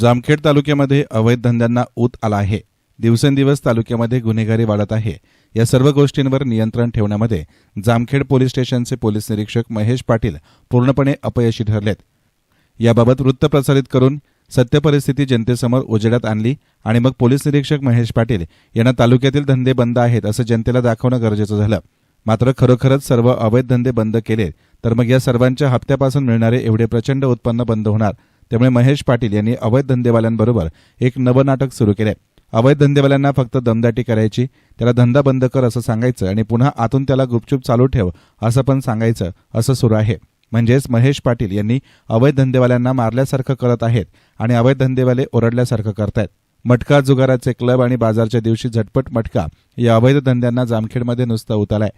जामखेड तालुक्यामध्ये अवैध धंद्यांना ऊत आला आहे. दिवसेंदिवस तालुक्यामध्ये गुन्हेगारी वाढत आहे. या सर्व गोष्टींवर नियंत्रण ठेवण्यामध्ये जामखेड पोलीस स्टेशनचे पोलीस निरीक्षक महेश पाटील पूर्णपणे अपयशी ठरलेत. याबाबत वृत्त प्रसारित करून सत्य परिस्थिती जनतेसमोर उजेडात आणली आणि मग पोलीस निरीक्षक महेश पाटील यांना तालुक्यातील धंदे बंद आहेत असं जनतेला दाखवणं गरजेचं झालं. मात्र खरोखरच सर्व अवैध धंदे बंद केले तर मग या सर्वांच्या हप्त्यापासून मिळणारे एवढे प्रचंड उत्पन्न बंद होणार त्यामुळे महेश पाटील यांनी अवैध धंदेवाल्यांबरोबर एक नवं नाटक सुरू केले अवैध धंदेवाल्यांना फक्त दमदाटी करायची त्याला धंदा बंद कर असं सांगायचं आणि पुन्हा आतून त्याला गुपचूप चालू ठेव असं पण सांगायचं असं सुरू आहे. म्हणजेच महेश पाटील यांनी अवैध धंदेवाल्यांना मारल्यासारखं करत आहेत आणि अवैध धंदेवाले ओरडल्यासारखं करतायत. मटका जुगाराचे क्लब आणि बाजारच्या दिवशी झटपट मटका या अवैध धंद्यांना जामखेडमध्ये नुसता उतालाय.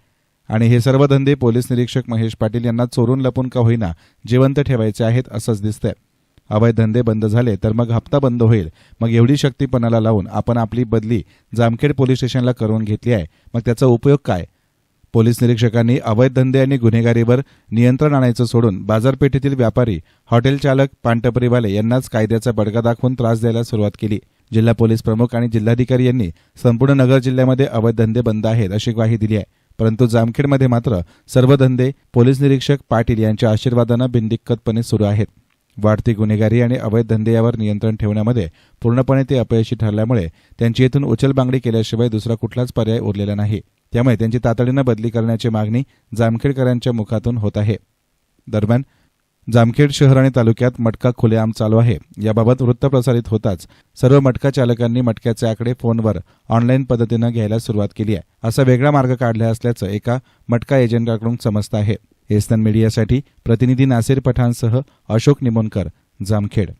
आणि हे सर्व धंदे पोलीस निरीक्षक महेश पाटील यांना चोरून लपून का होईना जिवंत ठेवायचे आहेत असंच दिसतंय. अवैध धंदे बंद झाले तर मग हप्ता बंद होईल. मग एवढी शक्ती पणाला लावून आपण आपली बदली जामखेड पोलीस स्टेशनला करून घेतली आहे. मग त्याचा उपयोग काय? पोलीस निरीक्षकांनी अवैध धंदे आणि गुन्हेगारीवर नियंत्रण आणायचं सोडून बाजारपेठेतील व्यापारी हॉटेल चालक पानटपरीवाले यांनाच कायद्याचा बडगा दाखवून त्रास द्यायला सुरुवात केली. जिल्हा पोलीस प्रमुख आणि जिल्हाधिकारी यांनी संपूर्ण नगर जिल्ह्यामध्ये अवैध धंदे बंद आहेत अशी ग्वाही दिली आहे. परंतु जामखेडमध्ये मात्र सर्व धंदे पोलीस निरीक्षक पाटील यांच्या आशीर्वादानं बिनदिक्कतपणे सुरू आहेत. वाढती गुन्हेगारी आणि अवैध धंदे यावर नियंत्रण ठेवण्यामध्ये पूर्णपणे ते अपयशी ठरल्यामुळे त्यांची येथून उचलबांगडी केल्याशिवाय दुसरा कुठलाच पर्याय उरलेला नाही. त्यामुळे त्यांची तातडीनं बदली करण्याची मागणी जामखेडकरांच्या मुखातून होत आहे. दरम्यान जामखेड शहर आणि तालुक्यात मटका खुलेआम चालू आहे. याबाबत वृत्त प्रसारित होताच सर्व मटका चालकांनी मटक्याचे आकडे फोनवर ऑनलाईन पद्धतीनं घ्यायला सुरुवात केली आहे. असा वेगळा मार्ग काढला असल्याचं एका मटका एजंटाकडून समजतं आहे. एस्तन मीडियासाठी प्रतिनिधी नासिर पठाणसह अशोक निमोनकर जामखेड.